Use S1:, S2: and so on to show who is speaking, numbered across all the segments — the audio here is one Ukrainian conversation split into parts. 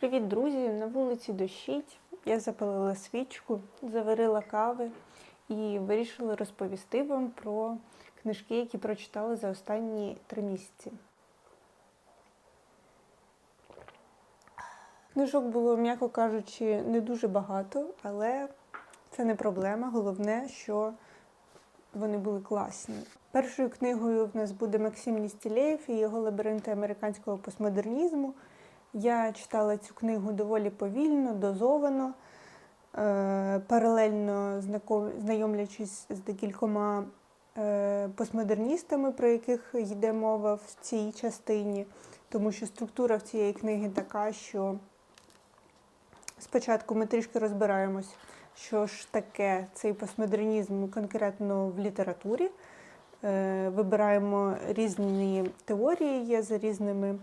S1: Привіт, друзі! На вулиці дощить. Я запалила свічку, заварила кави і вирішила розповісти вам про книжки, які прочитала за останні три місяці. Книжок було, м'яко кажучи, не дуже багато, але це не проблема. Головне, що вони були класні. Першою книгою в нас буде Максим Ністілеєв і його лабіринти американського постмодернізму. Я читала цю книгу доволі повільно, дозовано, е, паралельно знайомлячись з декількома е, постмодерністами, про яких йде мова в цій частині, тому що структура в цієї книги така, що спочатку ми трішки розбираємось, що ж таке цей постмодернізм конкретно в літературі. Е, Вибираємо різні теорії є за різними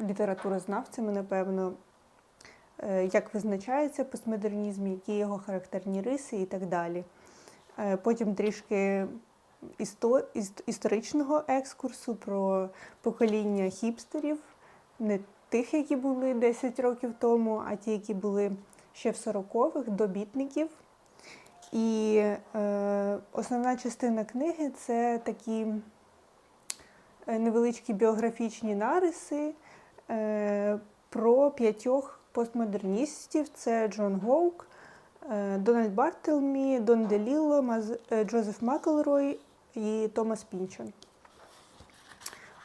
S1: літературознавцями, напевно, е, як визначається постмодернізм, які його характерні риси і так далі. Е, Потім трішки історичного екскурсу про покоління хіпстерів, не тих, які були 10 років тому, а ті, які були ще в 40-х, добітників. І е, основна частина книги це такі е, невеличкі біографічні нариси про п'ятьох постмодерністів: це Джон Гоук, е, Дональд Бартелмі, Дон Деліло, е, Джозеф Макелрой і Томас Пінчон.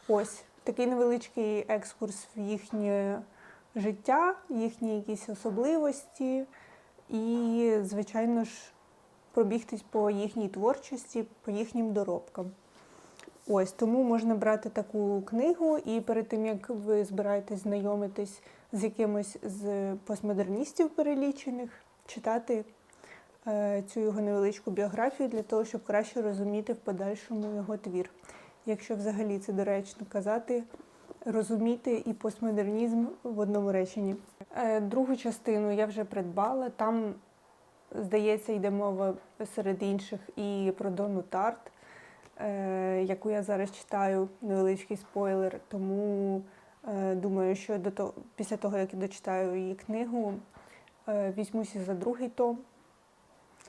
S1: Ось такий невеличкий екскурс в їхнє життя, їхні якісь особливості, і, звичайно ж, пробігтись по їхній творчості, по їхнім доробкам. Ось тому можна брати таку книгу, і перед тим як ви збираєтесь знайомитись з якимось з постмодерністів перелічених, читати е, цю його невеличку біографію для того, щоб краще розуміти в подальшому його твір. Якщо взагалі це доречно казати, розуміти і постмодернізм в одному реченні. Е, другу частину я вже придбала. Там, здається, йде мова серед інших і про Дону Тарт яку я зараз читаю, невеличкий спойлер. Тому е, думаю, що до того, після того, як я дочитаю її книгу, е, візьмуся за другий том.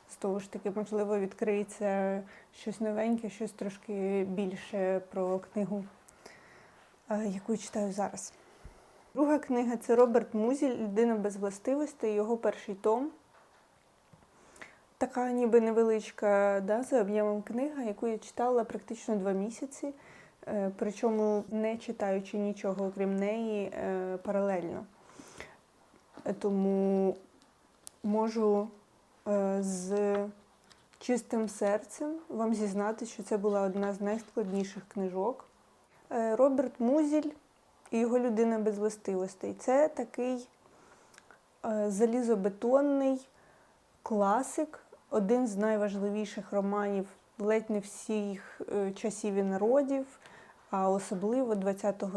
S1: З того ж таки, можливо, відкриється щось новеньке, щось трошки більше про книгу, е, яку я читаю зараз. Друга книга це Роберт Музіль Людина без властивостей, його перший том. Така ніби невеличка да, за об'ємом книга, яку я читала практично два місяці, е, причому не читаючи нічого окрім неї е, паралельно. Тому можу е, з чистим серцем вам зізнати, що це була одна з найскладніших книжок. Роберт Музіль і його людина без властивостей. Це такий залізобетонний класик, один з найважливіших романів ледь не всіх е, часів і народів, а особливо ХХ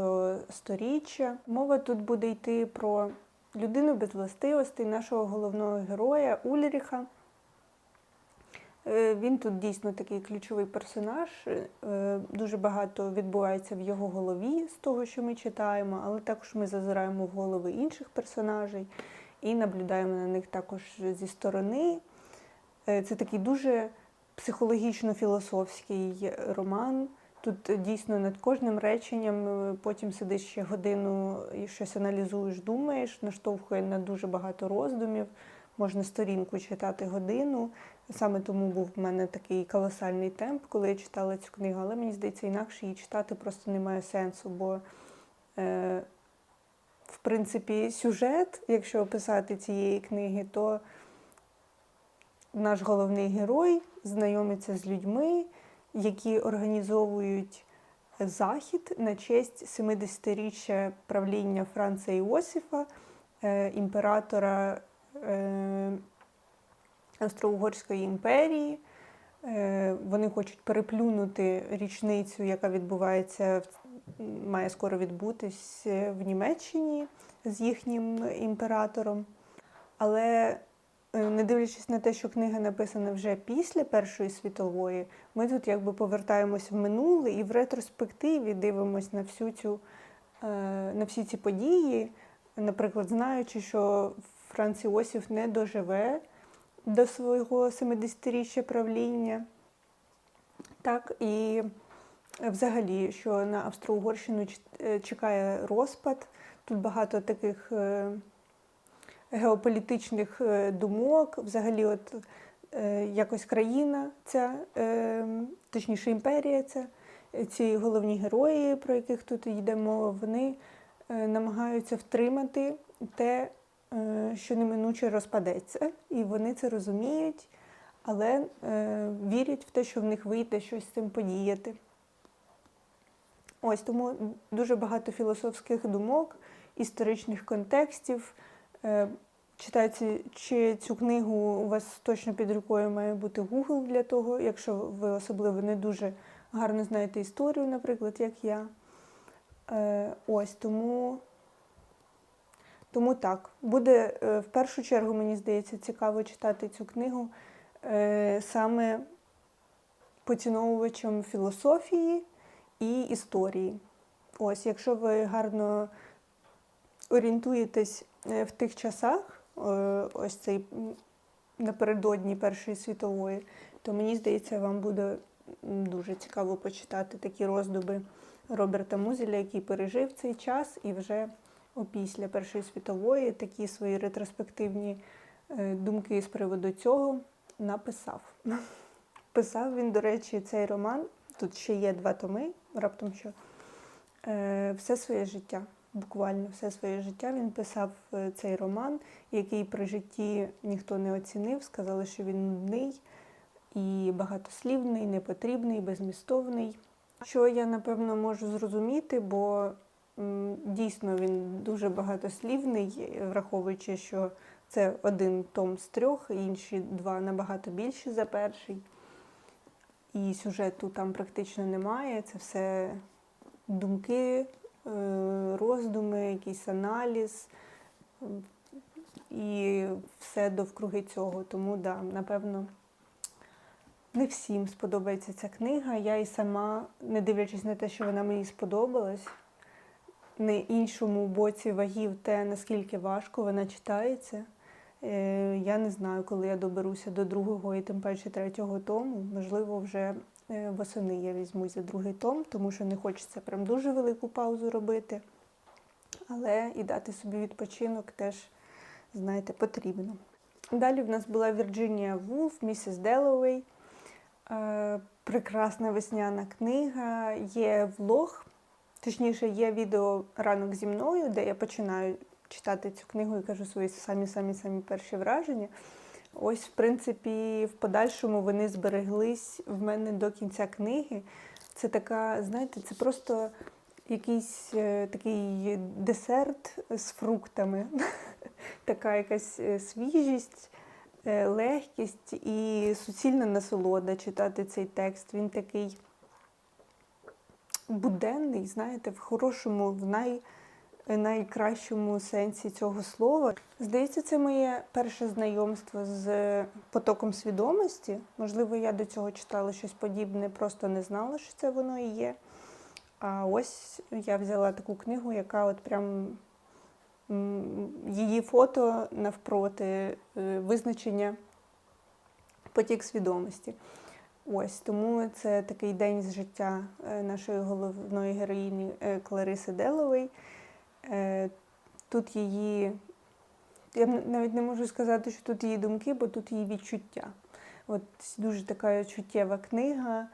S1: століття. Мова тут буде йти про людину без властивостей, нашого головного героя Ульріха. Е, Він тут дійсно такий ключовий персонаж. е, Дуже багато відбувається в його голові з того, що ми читаємо, але також ми зазираємо в голови інших персонажей і наблюдаємо на них також зі сторони. Е, Це такий дуже психологічно-філософський роман. Тут дійсно над кожним реченням е, потім сидиш ще годину і щось аналізуєш, думаєш, наштовхує на дуже багато роздумів. Можна сторінку читати годину. Саме тому був в мене такий колосальний темп, коли я читала цю книгу, але мені здається, інакше її читати просто немає сенсу, бо е, в принципі, сюжет, якщо описати цієї книги, то наш головний герой знайомиться з людьми, які організовують захід на честь 70-річчя правління Франца Іосифа, е, імператора е, Австро-Угорської імперії. Е, Вони хочуть переплюнути річницю, яка відбувається, має скоро відбутись в Німеччині з їхнім імператором. Але не дивлячись на те, що книга написана вже після Першої світової, ми тут якби повертаємось в минуле і в ретроспективі дивимося на всю цю е, на всі ці події, наприклад, знаючи, що Франц Іосиф не доживе до свого 70-річчя правління. Так, і взагалі, що на Австро-Угорщину е, чекає розпад. Тут багато таких е, геополітичних е, думок. Взагалі, от е, якось країна ця, е, точніше імперія ця, ці головні герої, про яких тут йде мова, вони намагаються втримати те, що неминуче розпадеться. І вони це розуміють, але вірять в те, що в них вийде щось з цим подіяти. Ось тому дуже багато філософських думок, історичних контекстів. Е, Читаючи чи цю книгу, у вас точно під рукою має бути Google для того, якщо ви особливо не дуже гарно знаєте історію, наприклад, як я. Е, Ось тому, тому так. Буде е, в першу чергу, мені здається, цікаво читати цю книгу саме поціновувачем філософії і історії. Ось, якщо ви гарно орієнтуєтесь в тих часах, е, ось цей напередодні Першої світової, то мені здається, вам буде дуже цікаво почитати такі роздуби Роберта Музеля, який пережив цей час і вже опісля Першої світової такі свої ретроспективні е, думки з приводу цього написав. Писав він, до речі, цей роман. Тут ще є два томи, раптом що е, все своє життя. Буквально все своє життя він писав е, цей роман, який при житті ніхто не оцінив. Сказали, що він нудний і багатослівний, непотрібний, безмістовний. Що я напевно можу зрозуміти, бо дійсно він дуже багатослівний, враховуючи, що це один том з трьох, інші два набагато більші за перший. І сюжету там практично немає. Це все думки, роздуми, якийсь аналіз і все довкруги цього. Тому, да, напевно, не всім сподобається ця книга. Я і сама, не дивлячись на те, що вона мені сподобалась, на іншому боці вагів те, наскільки важко вона читається. Е, Я не знаю, коли я доберуся до другого і тим паче третього тому. Можливо, вже е, восени я візьмусь за другий том, тому що не хочеться прям дуже велику паузу робити. Але і дати собі відпочинок теж, знаєте, потрібно. Далі в нас була Вірджинія Вулф, місіс Деловей. Е, Прекрасна весняна книга. Є влог, точніше, є відео ранок зі мною, де я починаю читати цю книгу і кажу свої самі-самі-самі перші враження. Ось, в принципі, в подальшому вони збереглись в мене до кінця книги. Це така, знаєте, це просто якийсь е, такий десерт з фруктами, така якась е, свіжість, е, легкість і суцільна насолода читати цей текст. Він такий буденний, знаєте, в хорошому, в най, найкращому сенсі цього слова. Здається, це моє перше знайомство з потоком свідомості. Можливо, я до цього читала щось подібне, просто не знала, що це воно і є. А ось я взяла таку книгу, яка от прям її фото навпроти е, визначення потік свідомості. Ось тому це такий день з життя е, нашої головної героїні е, Клариси Делової. Е, Тут її, я навіть не можу сказати, що тут її думки, бо тут її відчуття. От дуже така чуттєва книга,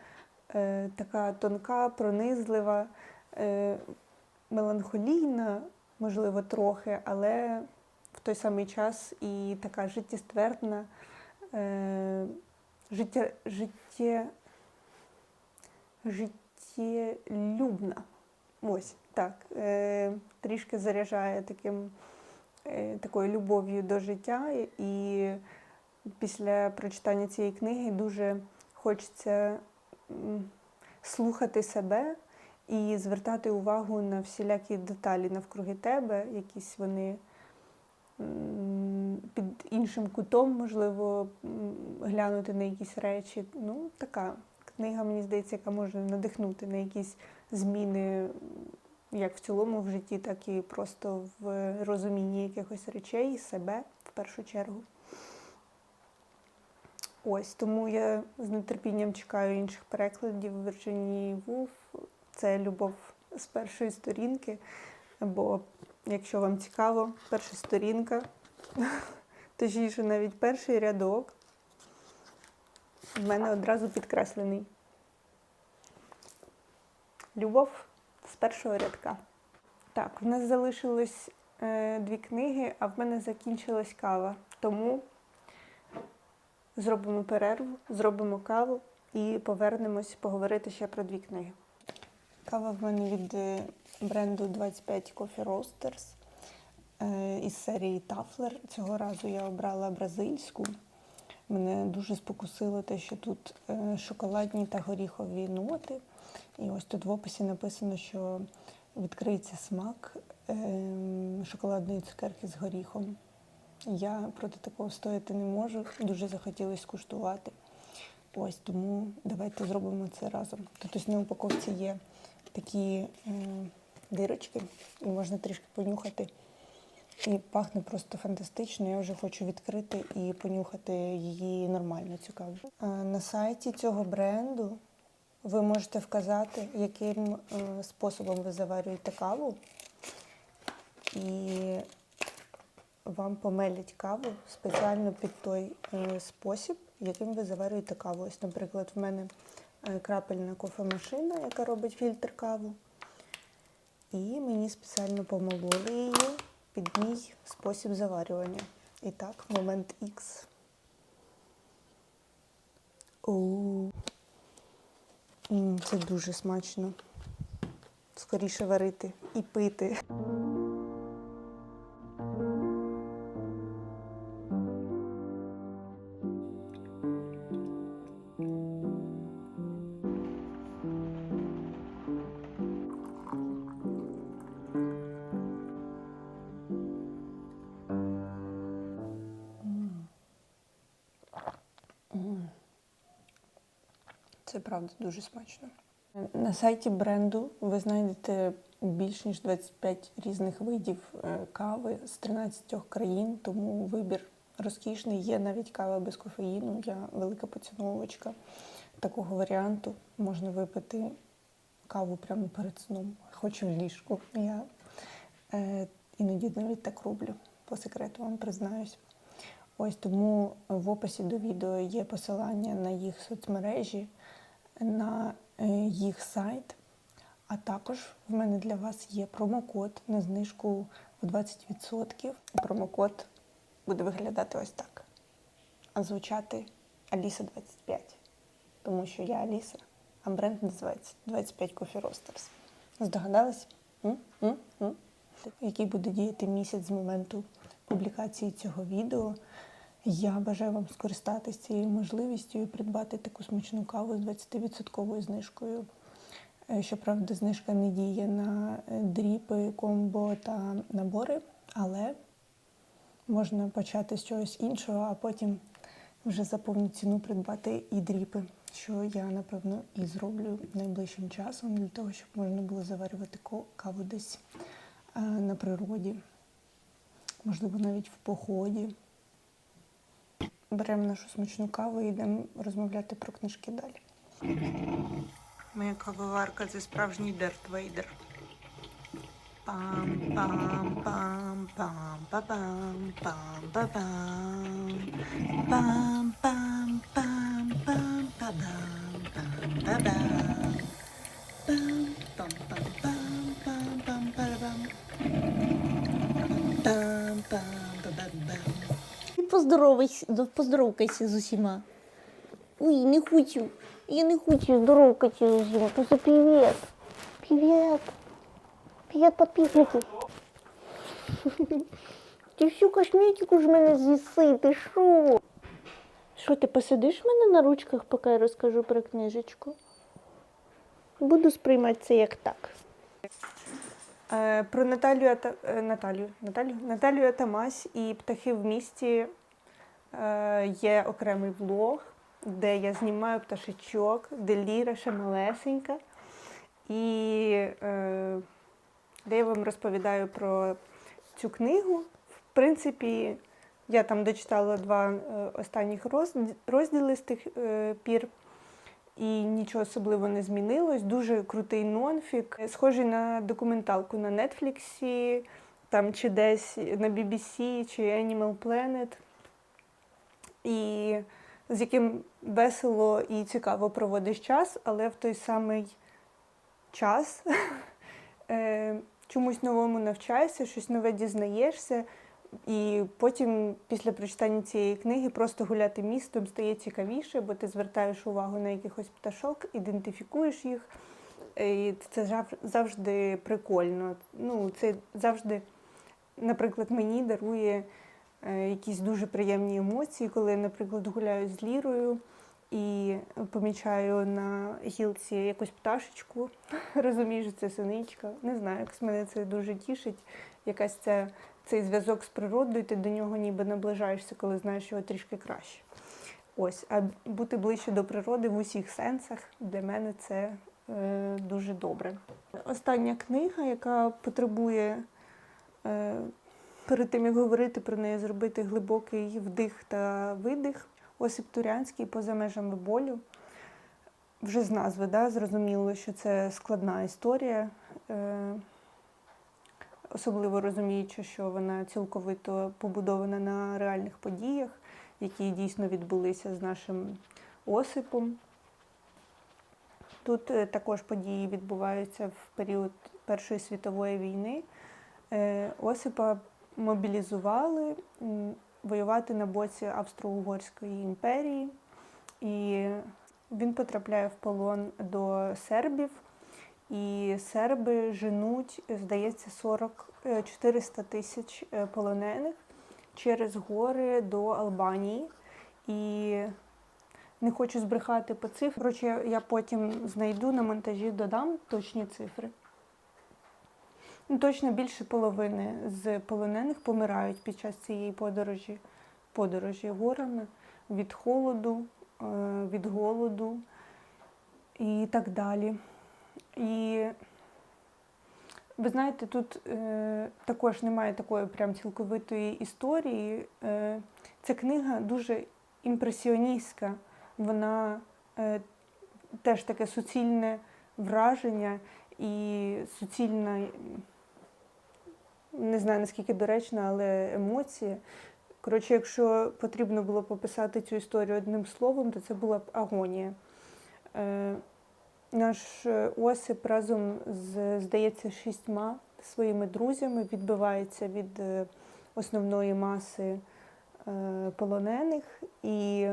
S1: е, така тонка, пронизлива, е, меланхолійна, можливо, трохи, але в той самий час і така життєствердна, е, життє, життєлюбна. Ось так. Е, трішки заряджає таким, е, такою любов'ю до життя. І після прочитання цієї книги дуже хочеться слухати себе і звертати увагу на всілякі деталі навкруги тебе, якісь вони під іншим кутом, можливо, глянути на якісь речі. Ну, така книга, мені здається, яка може надихнути на якісь зміни як в цілому в житті, так і просто в розумінні якихось речей, себе в першу чергу. Ось тому я з нетерпінням чекаю інших перекладів Вірджинії Вулф. Це любов з першої сторінки. Бо, якщо вам цікаво, перша сторінка, точніше, навіть перший рядок, в мене одразу підкреслений. Любов першого рядка. Так, у нас залишилось е, дві книги, а в мене закінчилась кава. Тому зробимо перерву, зробимо каву і повернемось поговорити ще про дві книги. Кава в мене від е, бренду 25 Coffee Roasters е, із серії Тафлер. Цього разу я обрала бразильську. Мене дуже спокусило те, що тут е, шоколадні та горіхові ноти. І ось тут в описі написано, що відкриється смак ем, шоколадної цукерки з горіхом. Я проти такого стояти не можу. Дуже захотілося скуштувати. Ось тому давайте зробимо це разом. Тут ось на упаковці є такі е, дирочки, і можна трішки понюхати. І пахне просто фантастично. Я вже хочу відкрити і понюхати її нормально цю каву. Е, На сайті цього бренду ви можете вказати, яким е, способом ви заварюєте каву. І вам помелять каву спеціально під той е, спосіб, яким ви заварюєте каву. Ось, наприклад, в мене е, крапельна кофемашина, яка робить фільтр каву. І мені спеціально помололи її під мій спосіб заварювання. І так, момент X. Це дуже смачно. Скоріше варити і пити. Це правда дуже смачно. На сайті бренду ви знайдете більш ніж 25 різних видів е, кави з 13 країн, тому вибір розкішний. Є навіть кава без кофеїну. Я велика поціновувачка такого варіанту. Можна випити каву прямо перед сном, хоч і в ліжку. Я е, іноді навіть так роблю, по секрету вам признаюсь. Ось тому в описі до відео є посилання на їх соцмережі, на е, їх сайт. А також в мене для вас є промокод на знижку в 20%. Промокод буде виглядати ось так. А звучати Аліса 25. Тому що я Аліса, а бренд називається 25 Coffee Roasters. Здогадались? Який буде діяти місяць з моменту публікації цього відео. Я бажаю вам скористатися цією можливістю і придбати таку смачну каву з 20% знижкою. Е, Щоправда, знижка не діє на е, дріпи, комбо та набори, але можна почати з чогось іншого, а потім вже за повну ціну придбати і дріпи, що я напевно і зроблю найближчим часом для того, щоб можна було заварювати каву десь е, на природі, можливо, навіть в поході. Беремо нашу смачну каву і йдемо розмовляти про книжки далі. Моя кавоварка це справжній Дерт Вейдер. Пам пам пам пам пам пам пам пам пам
S2: поздоровайся, поздоровкайся з усіма. Ой, не хочу. Я не хочу здоровкатися з усіма. Просто привіт. Привіт. Привіт, підписники. Ти всю косметику ж мене з'їси, ти що? Що, ти посидиш в мене на ручках, поки я розкажу про книжечку? Буду сприймати це як так.
S1: Е, Про Наталію, Ата- е, Наталію, Наталію, Наталію Атамась і птахи в місті є окремий влог, де я знімаю пташечок, де Ліра ще малесенька. І е, де я вам розповідаю про цю книгу. В принципі, я там дочитала два е, останніх розділи з тих е, пір, і нічого особливо не змінилось. Дуже крутий нонфік, схожий на документалку на Нетфліксі, там чи десь на BBC, чи Animal Planet. І з яким весело і цікаво проводиш час, але в той самий час е, чомусь новому навчаєшся, щось нове дізнаєшся, і потім, після прочитання цієї книги, просто гуляти містом стає цікавіше, бо ти звертаєш увагу на якихось пташок, ідентифікуєш їх. І це завжди прикольно. Ну, це завжди, наприклад, мені дарує якісь дуже приємні емоції, коли наприклад, гуляю з лірою і помічаю на гілці якусь пташечку, розумію, що це синичка. Не знаю, якось мене це дуже тішить. Якась ця, цей зв'язок з природою, ти до нього ніби наближаєшся, коли знаєш його трішки краще. Ось, а бути ближче до природи в усіх сенсах для мене це е, дуже добре. Остання книга, яка потребує е, перед тим, як говорити про неї, зробити глибокий вдих та видих. Осип Турянський поза межами болю. Вже з назви да, зрозуміло, що це складна історія, е, особливо розуміючи, що вона цілковито побудована на реальних подіях, які дійсно відбулися з нашим Осипом. Тут е, також події відбуваються в період Першої світової війни. Е, Осипа мобілізували воювати на боці Австро-Угорської імперії, і він потрапляє в полон до сербів. І серби женуть, здається, 40 е, 400 тисяч е, полонених через гори до Албанії. І не хочу збрехати по цифрам. Коротше, я, я потім знайду на монтажі, додам точні цифри. Ну, точно більше половини з полонених помирають під час цієї подорожі, подорожі горами від холоду, е, від голоду і так далі. І ви знаєте, тут е, також немає такої прям цілковитої історії. Е, ця книга дуже імпресіоністська. Вона теж таке суцільне враження і суцільна, не знаю наскільки доречна, але емоція. Коротше, якщо потрібно було пописати цю історію одним словом, то це була б агонія. Е, наш е, Осип разом з, здається, шістьма своїми друзями відбивається від е, основної маси е, полонених і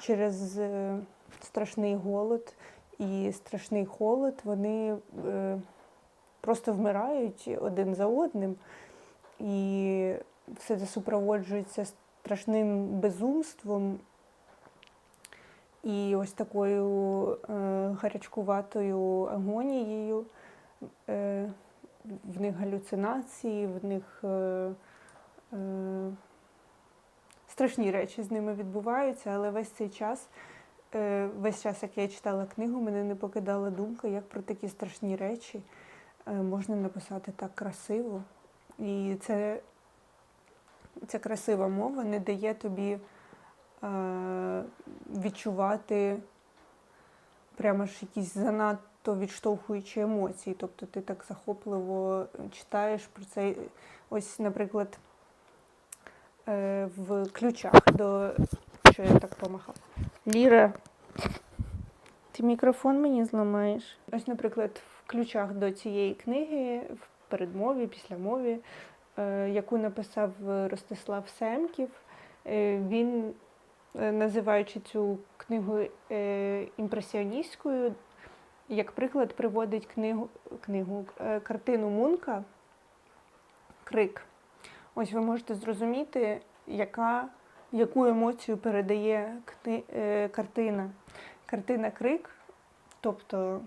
S1: через е, страшний голод і страшний холод вони е, просто вмирають один за одним, і все це супроводжується страшним безумством і ось такою е, гарячкуватою агонією. Е, в них галюцинації, в них е, е, страшні речі з ними відбуваються, але весь цей час, е, весь час, як я читала книгу, мене не покидала думка, як про такі страшні речі можна написати так красиво. І це, ця красива мова не дає тобі е, відчувати прямо ж якісь занадто відштовхуючі емоції. Тобто ти так захопливо читаєш про це. Ось, наприклад, е, в ключах до. Що я так помахав? Ліра, ти мікрофон мені зламаєш. Ось, наприклад, в ключах до цієї книги, в передмові, післямові, е, яку написав Ростислав Семків, е, він, е, називаючи цю книгу е, імпресіоністською, як приклад приводить книгу, книгу е, картину Мунка Крик. Ось ви можете зрозуміти, яка, яку емоцію передає кни, е, картина. Картина Крик, тобто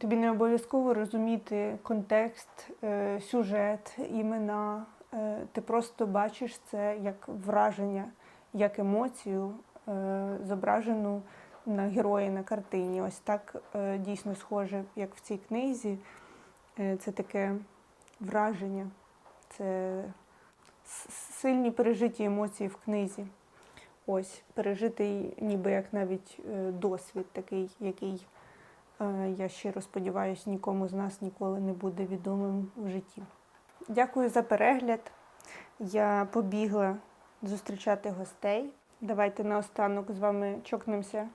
S1: тобі не обов'язково розуміти контекст, е, сюжет, імена. Е, ти просто бачиш це як враження, як емоцію, е, зображену на герої на картині. Ось так дійсно схоже, як в цій книзі. це таке враження, це сильні пережиті емоції в книзі. Ось, пережитий ніби як навіть досвід такий, який, я щиро сподіваюся, нікому з нас ніколи не буде відомим в житті. Дякую за перегляд. Я побігла зустрічати гостей. Давайте наостанок з вами чокнемося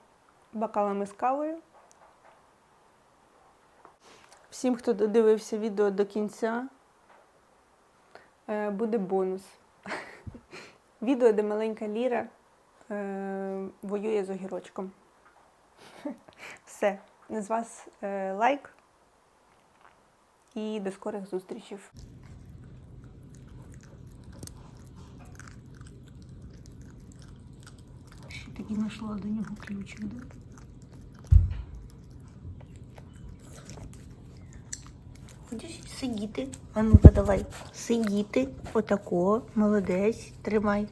S1: бокалами з кавою. Всім, хто додивився відео до кінця, е, буде бонус. Відео, де маленька Ліра е, воює з огірочком. Все. З вас е, лайк і до скорих зустрічей.
S2: Ще таки знайшла до нього ключик, да? Будеш сидіти. А ну-ка давай. Сидіти. Отако. Молодець. Тримай.